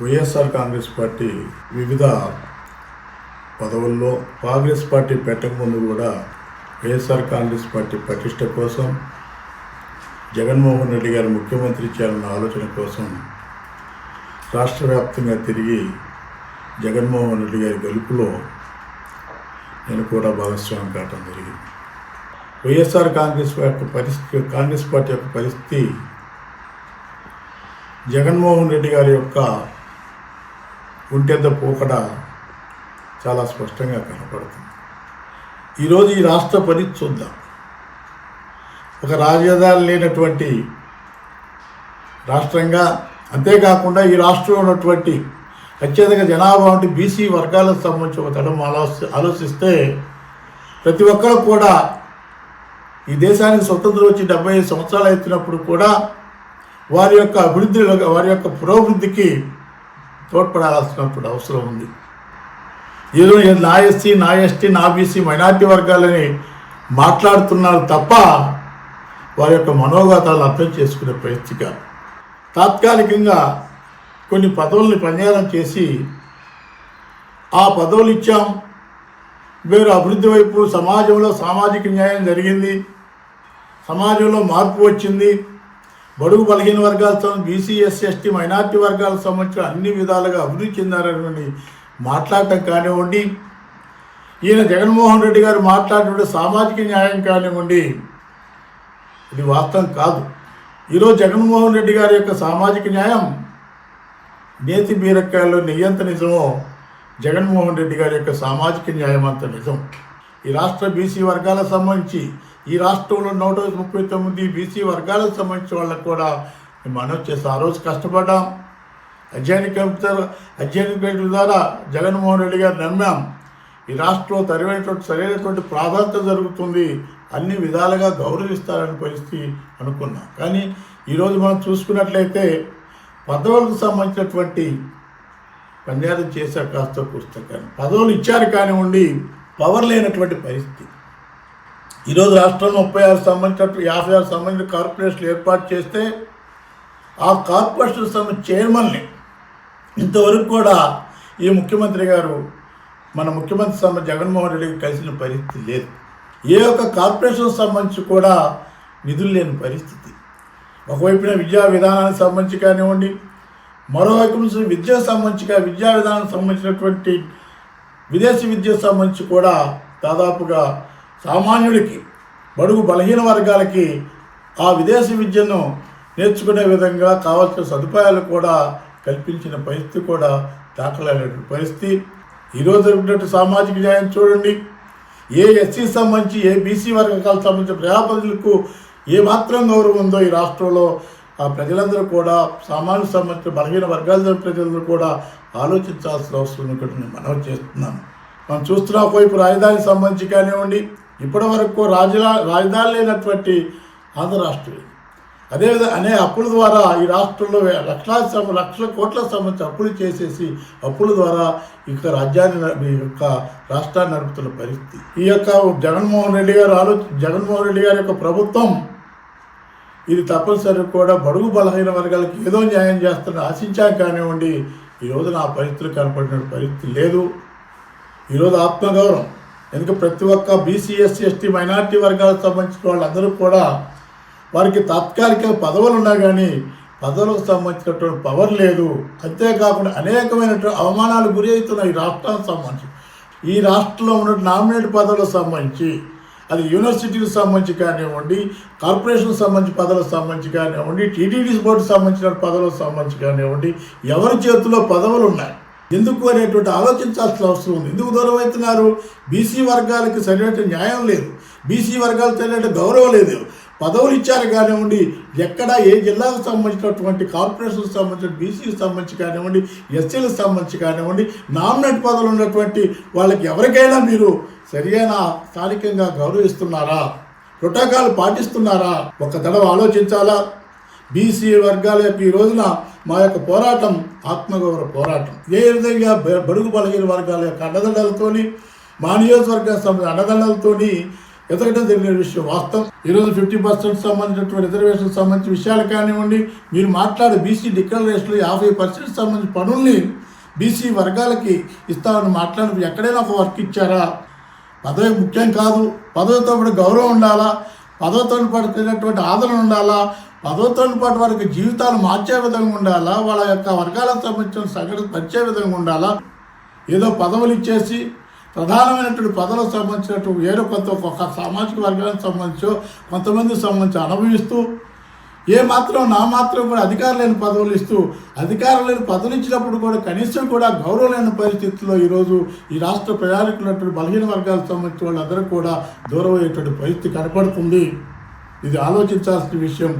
YSR Congress party వివిధ పదవుల్లో Congress party పెట్టకముందు కూడా వైఎస్ఆర్ కాంగ్రెస్ పార్టీ పటిష్ట కోసం జగన్మోహన్ రెడ్డి గారు ముఖ్యమంత్రి చేయాలన్న ఆలోచన కోసం రాష్ట్ర వ్యాప్తంగా తిరిగి జగన్మోహన్ రెడ్డి గారి గెలుపులో నేను కూడా భాగస్వామి కావటం జరిగింది. వైఎస్ఆర్ కాంగ్రెస్ యొక్క పరిస్థితి కాంగ్రెస్ పార్టీ యొక్క పరిస్థితి జగన్మోహన్ రెడ్డి గారి యొక్క ఒంటెద్ద పోకడ చాలా స్పష్టంగా కనపడుతుంది. ఈరోజు ఈ రాష్ట్ర పని చూద్దాం. ఒక రాజధాని లేనటువంటి రాష్ట్రంగా అంతేకాకుండా ఈ రాష్ట్రంలో ఉన్నటువంటి అత్యధిక జనాభా ఉంటే బీసీ వర్గాలకు సంబంధించి ఒక తడం ఆలోచి ఆలోచిస్తే ప్రతి ఒక్కరు కూడా ఈ దేశానికి స్వతంత్రం వచ్చి డెబ్బై ఐదు సంవత్సరాలు అవుతున్నప్పుడు కూడా వారి యొక్క అభివృద్ధిలో వారి యొక్క పురోభివృద్ధికి తోడ్పడాల్సినప్పుడు అవసరం ఉంది. ఏదో నా ఎస్సీ నా ఎస్టీ నా బీసీ మైనార్టీ వర్గాలని మాట్లాడుతున్నారు తప్ప వారి యొక్క మనోగతాలు అర్థం చేసుకునే ప్రయత్నం కాదు. తాత్కాలికంగా కొన్ని పదవుల్ని పనిచేయడం చేసి ఆ పదవులు ఇచ్చాం. వేరు అభివృద్ధి వైపు సమాజంలో సామాజిక న్యాయం జరిగింది. సమాజంలో మార్పు వచ్చింది. బడుగు బలహీన వర్గాలతో బీసీ ఎస్సీ ఎస్టీ మైనార్టీ వర్గాలకు సంబంధించిన అన్ని విధాలుగా అభివృద్ధి చెందారని మాట్లాడటం కానివ్వండి. ఈయన జగన్మోహన్ రెడ్డి గారు మాట్లాడినటువంటి సామాజిక న్యాయం కానివ్వండి ఇది వాస్తవం కాదు. ఈరోజు జగన్మోహన్ రెడ్డి గారి యొక్క సామాజిక న్యాయం నేతి బీరకాయల్లో నెయ్యంత నిజమో జగన్మోహన్ రెడ్డి గారి యొక్క సామాజిక న్యాయం అంత నిజం. ఈ రాష్ట్ర బీసీ వర్గాలకు సంబంధించి ఈ రాష్ట్రంలో నూట ముప్పై తొమ్మిది బీసీ వర్గాలకు సంబంధించిన వాళ్ళకు కూడా మేము మనవి ఆ రోజు కష్టపడ్డాం. అధ్యయన కమిటీ అధ్యయన కమిటీ ద్వారా జగన్మోహన్ రెడ్డి గారు నమ్మాం. ఈ రాష్ట్రంలో తరిమైనటువంటి సరైనటువంటి ప్రాధాన్యత జరుగుతుంది. అన్ని విధాలుగా గౌరవిస్తారని పరిస్థితి అనుకున్నాం. కానీ ఈరోజు మనం చూసుకున్నట్లయితే పదవులకు సంబంధించినటువంటి పన్యాదం చేశారు కాస్త పుస్తకాన్ని. పదవులు ఇచ్చారు కానివ్వండి పవర్ లేనటువంటి పరిస్థితి. ఈరోజు రాష్ట్రంలో ముప్పై ఆరు సంబంధించినట్టు యాభై ఆరు సంబంధించిన కార్పొరేషన్లు ఏర్పాటు చేస్తే ఆ కార్పొరేషన్ సంబంధించిన చైర్మన్ని ఇంతవరకు కూడా ఈ ముఖ్యమంత్రి గారు మన ముఖ్యమంత్రి సంబంధ జగన్మోహన్ రెడ్డికి కలిసిన పరిస్థితి లేదు. ఏ ఒక్క కార్పొరేషన్ సంబంధించి కూడా నిధులు లేని పరిస్థితి. ఒకవైపున విద్యా విధానానికి సంబంధించి కానివ్వండి మరోవైపు నుంచి విద్యకు సంబంధించి విద్యా విధానానికి సంబంధించినటువంటి విదేశీ విద్యకు సంబంధించి కూడా దాదాపుగా సామాన్యుడికి బడుగు బలహీన వర్గాలకి ఆ విదేశీ విద్యను నేర్చుకునే విధంగా కావాల్సిన సదుపాయాలు కూడా కల్పించిన పరిస్థితి కూడా దాఖలైనటువంటి పరిస్థితి. ఈరోజు జరిగినట్టు సామాజిక న్యాయం చూడండి. ఏ ఎస్సీ సంబంధించి ఏ బీసీ వర్గాలకు సంబంధించిన ప్రజాప్రతినిధులకు ఏ మాత్రం గౌరవం ఉందో ఈ రాష్ట్రంలో ఆ ప్రజలందరూ కూడా సామాన్య సంబంధించిన బలహీన వర్గాల ప్రజలందరూ కూడా ఆలోచించాల్సిన అవసరం ఉంది నేను మనవి చేస్తున్నాను మనం చూస్తున్న ఒకవైపు రాజధానికి సంబంధించి కానివ్వండి ఇప్పటి వరకు రాజలా రాజధాని లేనటువంటి ఆంధ్ర రాష్ట్రం ఇది. అదేవిధంగా అనే అప్పుల ద్వారా ఈ రాష్ట్రంలో లక్షలాది సం- లక్షల కోట్ల సంబంధించి అప్పులు చేసేసి అప్పుల ద్వారా ఇక రాజ్యాన్ని ఈ యొక్క రాష్ట్రాన్ని నడుపుతున్న పరిస్థితి. ఈ యొక్క జగన్మోహన్ రెడ్డి గారు ఆలో జగన్మోహన్ రెడ్డి గారి యొక్క ప్రభుత్వం ఇది తప్పనిసరి కూడా బడుగు బలహీన వర్గాలకు ఏదో న్యాయం చేస్తున్న ఆశించాం కానివ్వండి ఈరోజు నా పరిస్థితులు కనపడిన పరిస్థితి లేదు. ఈరోజు ఆత్మగౌరవం. ఎందుకంటే ప్రతి ఒక్క బీసీ ఎస్సీ ఎస్టీ మైనార్టీ వర్గాలకు సంబంధించిన వాళ్ళందరూ కూడా వారికి తాత్కాలిక పదవులు ఉన్నా కానీ పదవులకు సంబంధించినటువంటి పవర్ లేదు. అంతేకాకుండా అనేకమైనటువంటి అవమానాలు గురి అవుతున్నాయి ఈ రాష్ట్రానికి సంబంధించి. ఈ రాష్ట్రంలో ఉన్న నామినేట్ పదవులకు సంబంధించి అది యూనివర్సిటీకి సంబంధించి కానివ్వండి కార్పొరేషన్ సంబంధించి పదవులకు సంబంధించి కానివ్వండి టీటీడీ బోర్డు సంబంధించిన పదవులకు సంబంధించి కానివ్వండి ఎవరి చేతిలో పదవులు ఉన్నాయి? ఎందుకు అనేటువంటి ఆలోచించాల్సిన అవసరం ఉంది. ఎందుకు దూరం అవుతున్నారు? బీసీ వర్గాలకు సరైన న్యాయం లేదు. బీసీ వర్గాలకు సరైన గౌరవం లేదు. పదవులు ఇచ్చారు కానివ్వండి ఎక్కడ ఏ జిల్లాకు సంబంధించినటువంటి కార్పొరేషన్కి సంబంధించిన బీసీకి సంబంధించి కానివ్వండి ఎస్సీలకు సంబంధించి కానివ్వండి నామినేట్ పదవులు ఉన్నటువంటి వాళ్ళకి ఎవరికైనా మీరు సరియైన స్థానికంగా గౌరవిస్తున్నారా? ప్రోటోకాల్ పాటిస్తున్నారా? ఒక తడవ ఆలోచించాలా? బీసీ వర్గాల యొక్క ఈ రోజున మా యొక్క పోరాటం ఆత్మగౌరవ పోరాటం. ఏ విధంగా బడుగు బలహీన వర్గాల యొక్క అండదండలతోని మా నియోజకవర్గ సంబంధించిన అండదండలతోని ఎదగడం జరిగిన విషయం వాస్తవం. ఈరోజు ఫిఫ్టీ పర్సెంట్ సంబంధించినటువంటి రిజర్వేషన్ సంబంధించిన విషయాలు కానివ్వండి మీరు మాట్లాడే బీసీ డిక్లరేషన్లో యాభై పర్సెంట్ సంబంధించిన పనుల్ని బీసీ వర్గాలకి ఇస్తామని మాట్లాడి ఎక్కడైనా ఒక వర్క్ ఇచ్చారా? పదవి ముఖ్యం కాదు. పదవితో పాటు గౌరవం ఉండాలా? పదవితో పాటు ఆదరణ ఉండాలా? పదవితో పాటు వారికి జీవితాలు మార్చే విధంగా ఉండాలా? వాళ్ళ యొక్క వర్గాల సంబంధించిన సగటు పరిచే విధంగా ఉండాలా? ఏదో పదవులు ఇచ్చేసి ప్రధానమైనటువంటి పదవులకు సంబంధించినటువంటి వేరే కొంత ఒక సామాజిక వర్గానికి సంబంధించో కొంతమందికి సంబంధించి అనుభవిస్తూ ఏ మాత్రం నా మాత్రం కూడా అధికారం లేని పదవులు ఇస్తూ అధికారం లేని పదవులు ఇచ్చినప్పుడు కూడా కనీసం కూడా గౌరవం లేని పరిస్థితుల్లో ఈరోజు ఈ రాష్ట్ర ప్రయాణికులటువంటి బలహీన వర్గాలకు సంబంధించిన వాళ్ళందరూ కూడా దూరం అయ్యేటువంటి పరిస్థితి కనపడుతుంది. ఇది ఆలోచించాల్సిన విషయం.